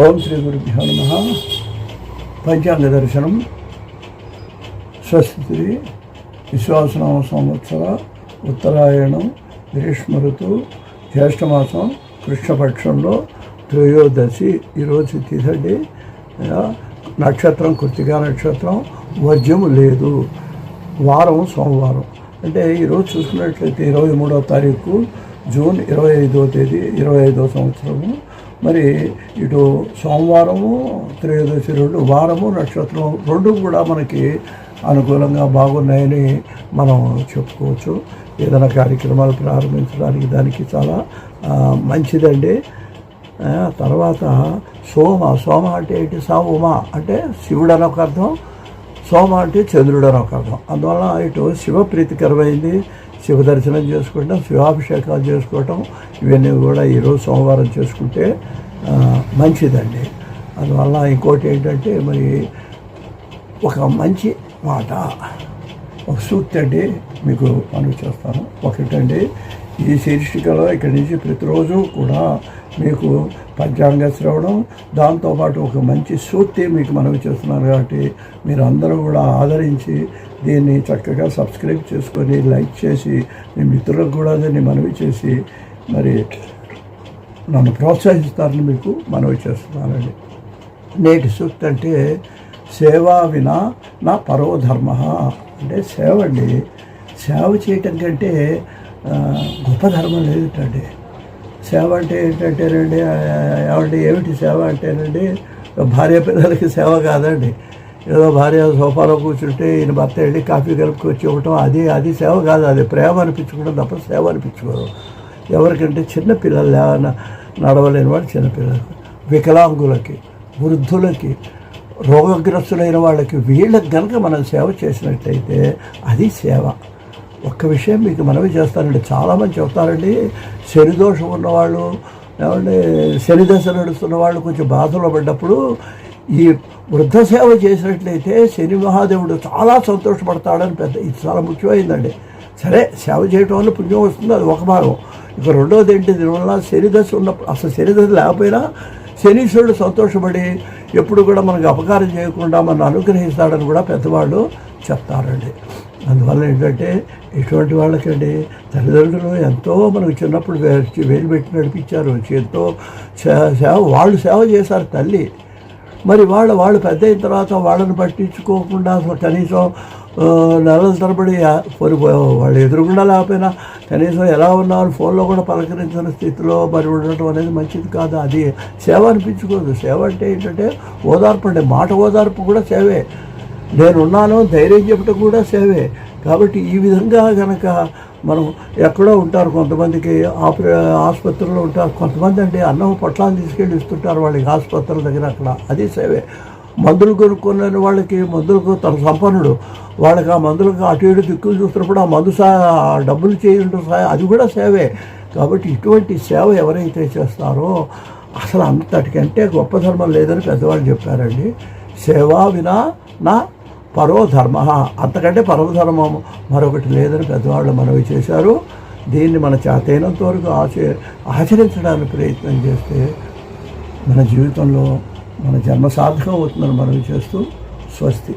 ఓం శ్రీ గురుభ్యో నమ. పంచాంగ దర్శనం. స్వస్తి విశ్వాసనామ సంవత్సర ఉత్తరాయణం గ్రీష్మ ఋతువు జ్యేష్ఠమాసం కృష్ణపక్షంలో త్రయోదశి ఈరోజు తిథండి నక్షత్రం కృతికా నక్షత్రం వజ్యము లేదు. వారం సోమవారం. అంటే ఈరోజు చూసుకున్నట్లయితే ఇరవై మూడో తారీఖు జూన్ ఇరవై ఐదో తేదీ ఇరవై ఐదో సంవత్సరము. మరి ఇటు సోమవారము త్రయోదశి రెండు వారము నక్షత్రం రెండు కూడా మనకి అనుకూలంగా బాగున్నాయని మనం చెప్పుకోవచ్చు. ఏదైనా కార్యక్రమాలు ప్రారంభించడానికి దానికి చాలా మంచిదండి. తర్వాత సోమ సోమ అంటే ఏంటి? సోమ అంటే శివుడు అని ఒక అర్థం సోమ అంటే చంద్రుడు అని ఒక అర్థం. అందువల్ల ఇటు శివ ప్రీతికరమైంది శివ దర్శనం చేసుకుంటాం శివాభిషేకాలు చేసుకోవటం ఇవన్నీ కూడా ఈరోజు సోమవారం చేసుకుంటే మంచిదండి. అందువల్ల ఇంకోటి ఏంటంటే మరి ఒక మంచి మాట ఒక సూక్తి అండి మీకు మనవి చేస్తాను. ఒకటండి ఈ శీర్షికలో ఇక్కడి నుంచి ప్రతిరోజు కూడా మీకు పంచాంగ శ్రవణం దాంతోపాటు ఒక మంచి సూక్తి మీకు మనవి చేస్తున్నారు కాబట్టి మీరు అందరూ కూడా ఆదరించి దీన్ని చక్కగా సబ్స్క్రైబ్ చేసుకొని లైక్ చేసి మీ మిత్రులకు కూడా దీన్ని మనవి చేసి మరి నన్ను ప్రోత్సహిస్తారని మీకు మనవి చేస్తున్నానండి. నేటి సూక్తి అంటే సేవా వినా నా పరోధర్మ అంటే సేవ అండి. సేవ చేయటం కంటే గొప్ప ధర్మం లేదుటండి. సేవ అంటే ఏంటంటేనండి ఏమంటే ఏమిటి సేవ అంటేనండి భార్య పిల్లలకి సేవ కాదండి. ఏదో భార్య సోఫాలో కూర్చుంటే ఈయన భర్త వెళ్ళి కాఫీ కలుపుకొచ్చి ఇవ్వటం అది అది సేవ కాదు. అది ప్రేమ అనిపించుకోవడం తప్ప సేవ అనిపించుకోరు ఎవరికంటే చిన్న పిల్లలు నడవలేని వాళ్ళు చిన్నపిల్లలకు వికలాంగులకి వృద్ధులకి రోగగ్రస్తులైన వాళ్ళకి వీళ్ళకి కనుక మనం సేవ చేసినట్టయితే అది సేవ. ఒక్క విషయం మీకు మనవి చేస్తానండి. చాలామంది చెప్తారండి శనిదోషం ఉన్నవాళ్ళు ఏమంటే శనిదశ నడుస్తున్న వాళ్ళు కొంచెం బాధలో పడ్డప్పుడు ఈ వృద్ధ సేవ చేసినట్లయితే శని మహాదేవుడు చాలా సంతోషపడతాడని పెద్ద ఇది చాలా ముఖ్యమైందండి. సరే సేవ చేయటం వల్ల పుణ్యం వస్తుంది అది ఒక భాగం. ఇక రెండోది ఏంటి దీనివల్ల శనిదశ ఉన్నప్పుడు అసలు శనిదశ లేకపోయినా శనీశ్వరుడు సంతోషపడి ఎప్పుడు కూడా మనకు అపకారం చేయకుండా మనం అనుగ్రహిస్తాడని కూడా పెద్దవాళ్ళు చెప్తారండి. అందువల్ల ఏంటంటే ఇటువంటి వాళ్ళకండి తల్లిదండ్రులు ఎంతో మనకు చిన్నప్పుడు వేలు పెట్టి నడిపించారు. ఎంతో సేవ వాళ్ళు సేవ చేశారు తల్లి. మరి వాళ్ళు వాళ్ళు పెద్ద అయిన తర్వాత వాళ్ళని పట్టించుకోకుండా అసలు కనీసం నెలల తరబడి వాళ్ళు ఎదురుగుండా లేకపోయినా కనీసం ఎలా ఉన్నామని ఫోన్లో కూడా పలకరించిన స్థితిలో మరి ఉండటం అనేది మంచిది కాదు. అది సేవ అనిపించుకోదు. సేవ అంటే ఏంటంటే ఓదార్పు అండి. మాట ఓదార్పు కూడా సేవే. నేనున్నాను ధైర్యం చెప్పడం కూడా సేవే. కాబట్టి ఈ విధంగా కనుక మనం ఎక్కడో ఉంటారు కొంతమందికి ఆపరే ఆసుపత్రుల్లో ఉంటారు. కొంతమంది అంటే అన్నం పొట్లాన్ని తీసుకెళ్ళి ఇస్తుంటారు వాళ్ళకి ఆసుపత్రుల దగ్గర అక్కడ. అది సేవే. మందులు కొనుక్కున్న వాళ్ళకి మందులకు తన సంపన్నుడు. వాళ్ళకి ఆ మందులకు అటు ఇటు దిక్కులు చూస్తున్నప్పుడు ఆ మందు సా డబ్బులు చేయడం సహాయం అది కూడా సేవే. కాబట్టి ఇటువంటి సేవ ఎవరైతే చేస్తారో అసలు అంతటికంటే గొప్ప ధర్మం లేదని పెద్దవాళ్ళు చెప్పారండి. సేవా వినా నా పరోధర్మ అంతకంటే పరమధర్మం మరొకటి లేదని పెద్దవాళ్ళు మనవి చేశారు. దీన్ని మన చేతైనంత వరకు ఆచ ఆచరించడానికి ప్రయత్నం చేస్తే మన జీవితంలో మన జన్మ సార్థకం అవుతుందని మనవి చేస్తూ స్వస్తి.